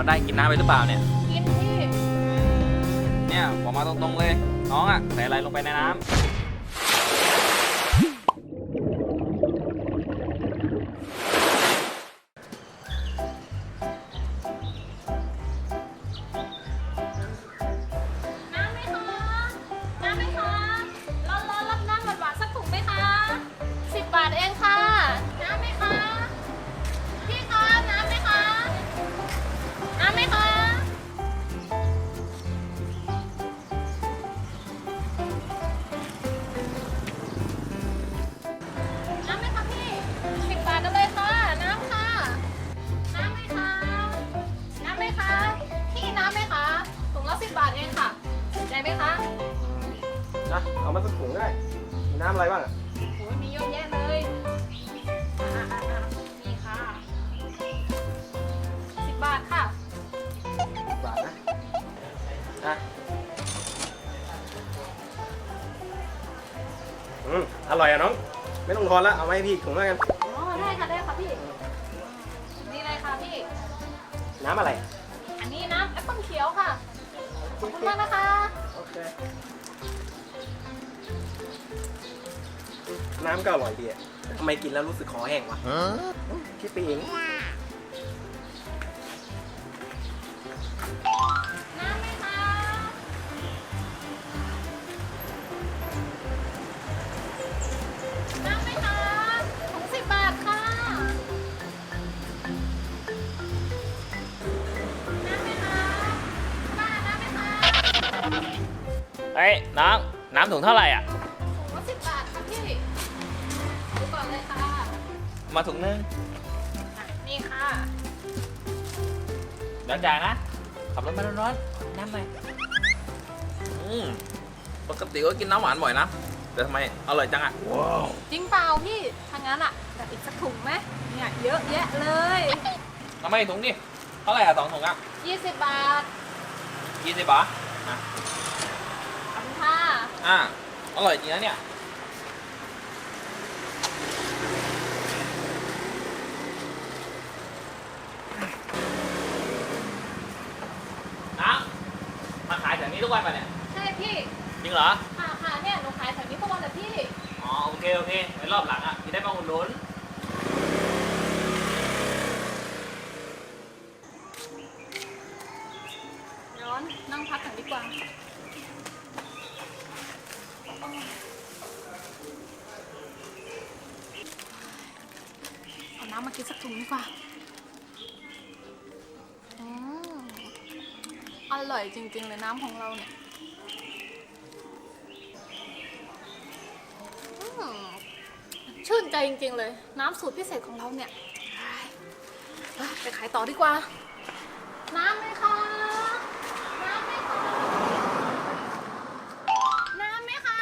เราได้กินน้ำไปหรือเปล่าเนี่ย กินพี่ เนี่ยบอกมาตรงๆเลย น้องอะใส่อะไรลงไปในน้ำ น้ำอะไรบ้างอะโอ้ยมีเยอะแยะเลยอะอะอะนี่ค่ะสิบบาทค่ะ บาทนะอะอืมอร่อยอะน้อง ไม่ต้องทอนแล้วเอามาให้พี่ถุงแล้วกัน อ๋อ ได้ค่ะ ได้ค่ะพี่ นี่เลยค่ะพี่ น้ำอะไร อันนี้น้ำแอปเปิ้ลเขียวค่ะ ขอบคุณมากนะคะ โอเค น้ำก็อร่อยดีอะแต่ทำไมกินแล้วรู้สึกคอแห้งวะคิดไปเอง น้ำไหมคะ น้ำไหมคะถุงสิบบาทค่ะ น้ำไหมคะป้าน้ำไหมคะเฮ้ยน้องน้ำถุงเท่าไหร่อะถุงละ มาถุงนึงอะนี่ค่ะเดี๋ยวจ่ายนะ ขับรถมาร้อนๆน้ำหน่อยอืมปกติก็กินน้ำหวานบ่อยนะ แต่ทำไมอร่อยจังอะจริงเปล่าพี่ทางนั้นอะแต่อีกสักถุงไหมเนี่ยเยอะแยะเลยทำไมถุงดิเท่าไหร่อะสองถุงอะ20 บาทยี่สิบบาทอะขอบคุณค่ะอะอร่อยจริงนะเนี่ย น้ำมาขายแถวนี้ทุ กวันป่ะเนี่ย ใช่พี่จริงเหรอ ค่ะค่ะเนี่ยหนูขายแถวนี้ทุกวันแต่พี่ อ๋อโอเคโอเคไว้รอบหลังอะพี่ได้มาอุดหนุนร้อนนั่งพักกันดีกว่าเอาน้ำมากินสักถุงดีกว่าอืมอ ร่อยจริงๆเลยน้ำของเราเนี่ยอืมชื่นใจจริงๆเลย น้ำสูตรพิเศษของเราเนี่ยเฮ้ยไปขายต่อดีกว่า น้ำไหมคะน้ำไหมคะน้ำไหมคะ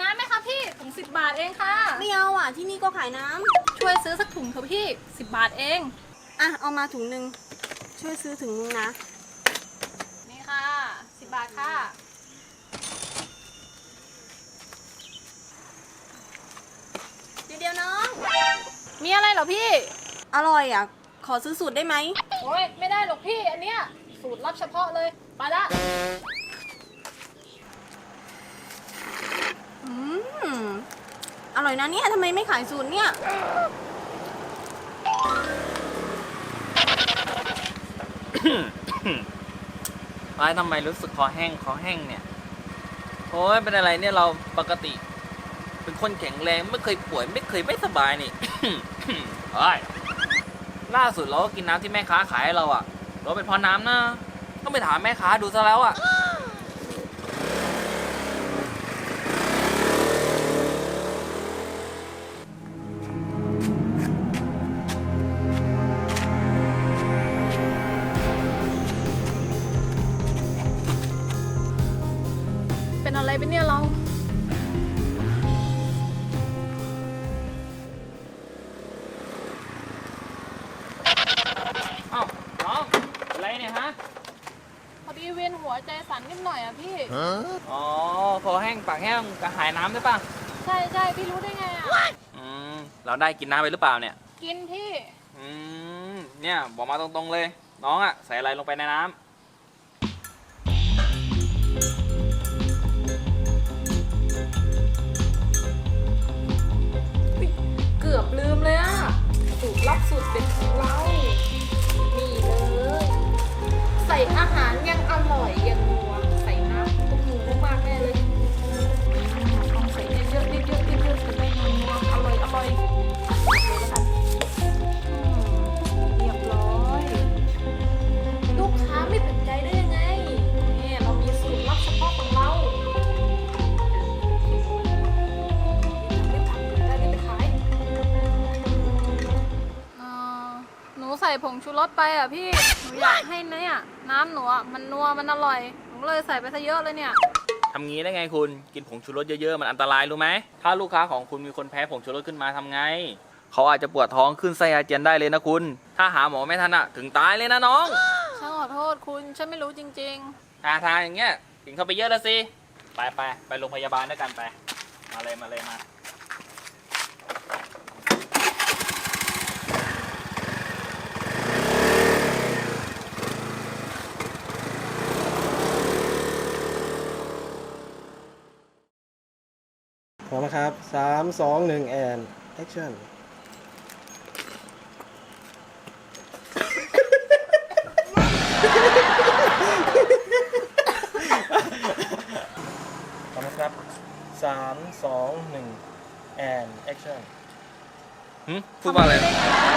น้ำไหมคะพี่ถุงสิบบาทเองค่ะไม่เอาอะ ที่นี่ก็ขายน้ำช่วยซื้อสักถุงเถอะพี่สิบบาทเอง อะ เอามาถุงหนึ่งช่วยซื้อถุงนึงนะนี่ค่ะสิ บบาทค่ะ เดี๋ยวเดียวน้อง มีอะไรเหรอพี่ อร่อยอะ ขอซื้อสูตรได้ไหม โอ้ยไม่ได้หรอกพี่ อันเนี้ยสูตรลับเฉพาะเลยไปละ อืม อร่อยนะเนี่ยทำไมไม่ขายสูตรเนี่ย ไอ้ทำไมรู้สึกคอแห้งคอแห้งเนี่ยโอ้ยเป็นอะไรเนี่ยเราปกติ เป็นคนแข็งแรงไม่เคยป่วยไม่เคยไม่สบายนี่ ไอ้ล่าสุดเราก็กินน้ำที่แม่ค้าขายให้เราอะเราเป็นเพราะน้ำนะ ต้องไปถามแม่ค้าดูซะแล้วอะ ไรเป็นเนี่ยเรา เอ้าน้องอะไรเนี่ยฮะ พอดีเวียนหัวใจสั่นนิดหน่อยอะพี่ อ๋อคอแห้งปากแห้งกระหายน้ำได้ปะใช่ใช่พี่รู้ได้ไงอะอืม เราได้กินน้ำไปหรือเปล่าเนี่ย กินพี่ อืม เนี่ย บอกมาตรงๆเลยนน้องอะใส่อะไรลงไปในน้ำ อาหารยังอร่อยยัง ใส่ผงชูรสไปอะพี่ หนูอยากให้เนี่ยน้ำหนูอะมันนัวมันอร่อย หนูเลยใส่ไปซะเยอะเลยเนี่ย ทำงี้ได้ไงคุณกินผงชูรสเยอะๆมันอันตรายรู้ไหมถ้าลูกค้าของคุณมีคนแพ้ผงชูรสขึ้นมาทำไง เขาอาจจะปวดท้องขึ้นไส้อาเจียนได้เลยนะคุณ ถ้าหาหมอไม่ทันอะถึงตายเลยนะน้องฉันขอโทษคุณ ฉันไม่รู้จริงท่าทางอย่างเงี้ยกินเข้าไปเยอะแล้วสิไปไปไปโรงพยาบาลด้วยกันไป มาเลยมาเลยมา ร้อมนะครับสามสองหนึ่งแอนแอคชั่นพร้อมนะครับสามสองหนึ่งแอนแอคชั่นหึพูดว่าอะไรนะๆ